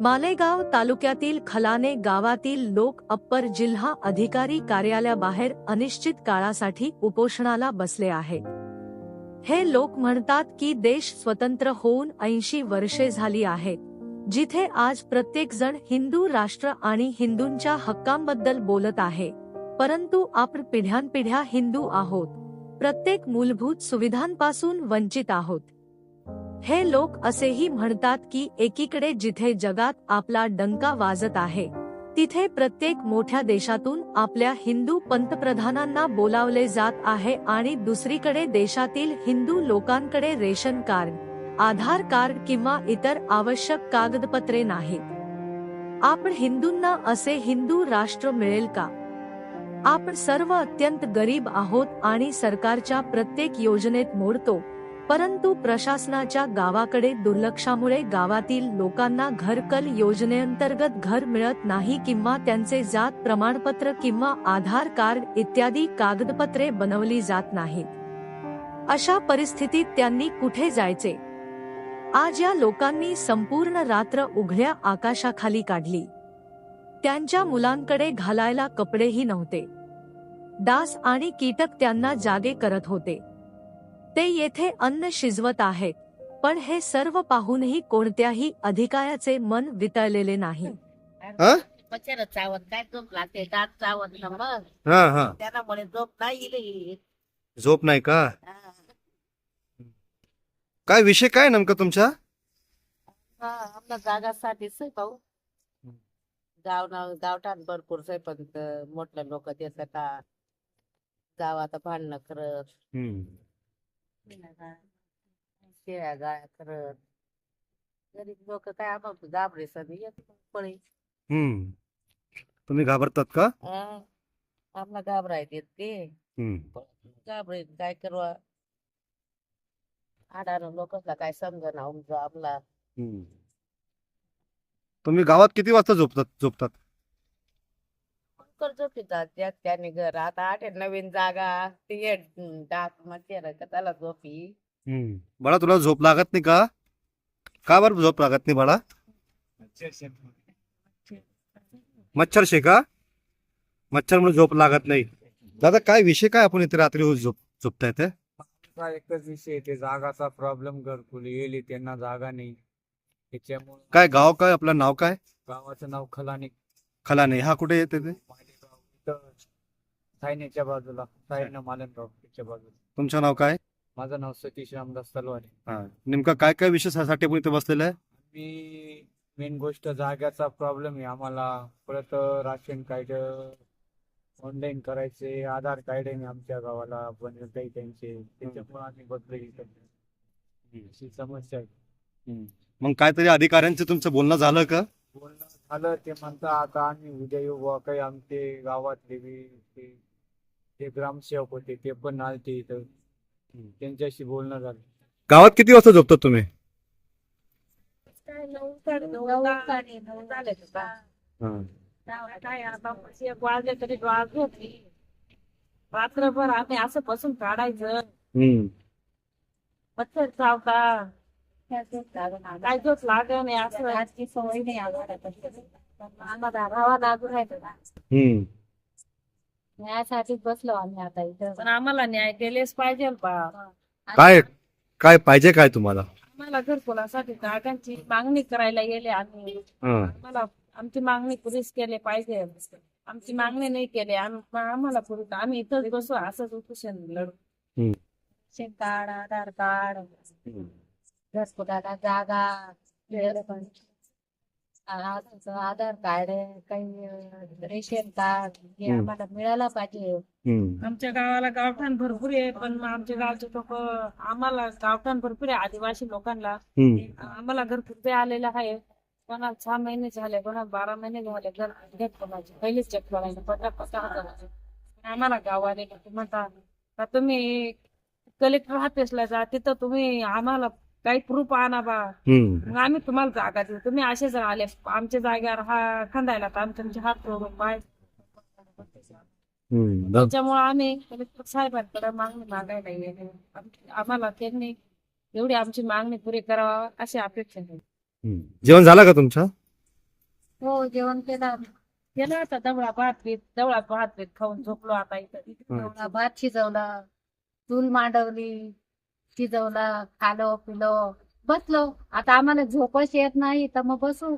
मालेगाव तालुक्यातील खलाने गावातील लोक अप्पर जिल्हा अधिकारी कार्यालयाबाहेर अनिश्चित काळासाठी उपोषणाला बसले आहेत हे लोक म्हणतात की देश स्वतंत्र होऊन ऐंशी वर्षे झाली आहेत जिथे आज प्रत्येक जण हिंदू राष्ट्र आणि हिंदूंच्या हक्कांबद्दल बोलत आहे परंतु आपण पिढ्यानपिढ्या हिंदू आहोत. प्रत्येक मूलभूत सुविधांपासून वंचित आहोत. हे लोक असेही म्हणतात की एकीकडे जिथे जगात आपला डंका वाजत आहे तिथे प्रत्येक मोठ्या देशातून आपल्या हिंदू पंतप्रधानांना बोलावले जात आहे आणि दुसरीकडे देशातील हिंदू लोकांकडे रेशन कार्ड आधार कार्ड किंवा इतर आवश्यक कागदपत्रे नाहीत. आपण हिंदूंना असे हिंदू राष्ट्र मिळेल का? आपण सर्व अत्यंत गरीब आहोत आणि सरकारच्या प्रत्येक योजनेत मोडतो परंतु प्रशासनाच्या गावाकडे दुर्लक्षामुळे गावातील लोकांना घरकल योजनेअंतर्गत घर मिळत नाही किंवा त्यांचे जात प्रमाणपत्र किंवा आधार कार्ड इत्यादी कागदपत्रे बनवली जात नाहीत. अशा परिस्थितीत त्यांनी कुठे जायचे? आज या लोकांनी संपूर्ण रात्र उघड्या आकाशाखाली काढली. त्यांच्या मुलांकडे घालायला कपडेही नव्हते. डास आणि कीटक त्यांना जागे करत होते. ते येथे अन्न शिजवत आहेत. पण हे सर्व पाहूनही कोणत्याही अधिकाऱ्याचे मन वितळलेले नाही. हा? मच्छर चावत काय झोप लागते. दात चावत ना मग. हा हा. त्यांना म्हणे झोप नाही इले. झोप नाही का? हा. काय विषय काय नेमका तुमच्या हा, भाऊ. गावठाण भरपूर स्वयंपाक मोठे लोक देतात गावात भांडणं करत. शेळ्या करत गरीब लोक काय आम्हाला घाबरे सण येत पळे. हम्म. तुम्ही घाबरतात का. आम्हाला घाबरायत येत ते. हम्म. घाबरे काय करवा आडानं लोकांना काय समजना आपला हम्म. तुम्ही गावात किती वाजता झोपतात झोपतात? कर्ज पितात त्यात त्याने घर आता आठे नवीन जागा ते डाक मच्छर का त्याला झोपी? हम्म. बाळा तुला झोप लागत नाही का? का बरं झोप लागत नाही बाळा? मच्छर शे का? मच्छर म्हणून झोप लागत नाही. दादा काय विषय काय आपण इथे रात्री झोप झोपताय ते? हा एकच विषय आहे, ते जागाचा प्रॉब्लेम घरकुल येईल त्यांना जागा नाही. त्याच्यामुळे काय गाव काय आपलं नाव काय? गावाचं नाव खलाने. खलाने. हा कुठे येते ते? सायनेच्या बाजूला सायन मालनगाव त्याच्या बाजूला. तुमचं नाव काय? माझं नाव सतीश रामदास तलवारे. हा. नेमका काय काय विषयासाठी आपण इथे बसलेलं आहे? मी मेन गोष्ट जाग्याचा प्रॉब्लेम आहे. आम्हाला परत राशन कार्ड ऑनलाईन करायचे आधार कार्ड आहे आमच्या गावाला बनवत आहे त्यांचे. त्याच्यामुळे आम्ही इथं अशी समस्या आहे. मग काहीतरी अधिकाऱ्यांचं तुमचं बोलणं झालं का? झालं ते म्हणता आता आम्ही उद्या येऊ बुवा काही आमचे गावातले बी ते ते ग्रामसेवक होते ते पण आलते इथं. त्यांच्याशी बोलणं झालं. गावात किती वाजता झोपतात तुम्ही? काय आता एक वाजले तरी वाज होती. रात्रभर आम्ही असं बसून काढायचं. मच्छर चावता. काय झोप लाग नाही असं आजची सवय नाही आम्हाला राहावा लागू राहायचं न्यायासाठीच बसलो आम्ही आता इथं. पण आम्हाला न्याय दिलेच पाहिजे बा. काय काय पाहिजे काय तुम्हाला? आम्हाला घरकुलासाठी जागांची मागणी करायला गेले आम्ही. आम्हाला आमची मागणी पुरीच केले पाहिजे. आमची मागणी नाही केली. आम- आम्हाला पुरी आम्ही इथंच बसू असंच उपोषण लढू. हम्म. शेत कार्ड आधार कार्ड. घरकुलाला जागा आधार कार्ड काही रेशन कार्ड हे हम्म. आम्हाला मिळायला पाहिजे. आमच्या गावाला गावठाण भरपूर आहे पण मग आमच्या गावचे लोक आम्हाला गावठाण भरपूर आहे आदिवासी लोकांना. आम्हाला घरकुल आलेलं आहे. कोणाला सहा महिने झाले कोणाला बारा महिने झाले घर घेत कोणाचे? पहिलेच चेक करायला पंधरा पंधरा हजार आम्हाला गावाले लोक म्हणतात का तुम्ही कलेक्टर ऑफिसला जा तिथं तुम्ही आम्हाला काही प्रूफ आणा बा. हम्म. मग आम्ही तुम्हाला जागा देऊ. तुम्ही असे जर आले आमच्या जागेवर हा खंदायला तर आम्ही तुमचे हात जोडून पाय. हम्म. दा- त्याच्यामुळे आम्ही कलेक्टर साहेबांकडे मागणी मागायला गेले. आम- आम्हाला त्यांनी एवढी आमची मागणी पुरी करावा अशी अपेक्षा आहे हम्म. जेवण झालं का तुमचं? हो जेवण केलं केलं आता दवळा भात पीत दवळा भात पीत खाऊन झोपलो आता इथं. दवळा भात शिजवला. चूल मांडवली. शिजवला खालो पिलो बसलो. आता आम्हाला झोपच येत नाही तर मग बसू.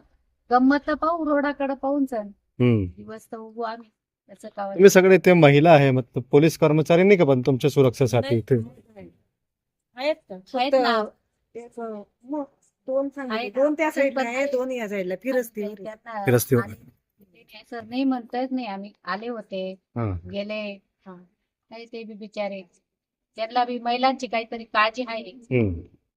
गंमत तर पाहू रोडाकडे पाहून चल. हम्म. दिवस तर उभू आम्ही. काय तुम्ही सगळे ते महिला आहे मग पोलीस कर्मचारी नाही का पण तुमच्या सुरक्षेसाठी इथे? आहेत का? आहेत ना. त्याच मग दोन सांगितले. आहे. दोन त्या साईडला पण आहे आहे. दोन या साईडला. फिरस्ती त्यांना- फिरस्तीवर. आणि सर नाही म्हणतायच नाही आम्ही. आले होते. हा. गेले. नाही ते बी बिचारे. त्यांना बी महिलांची काहीतरी काळजी आहे.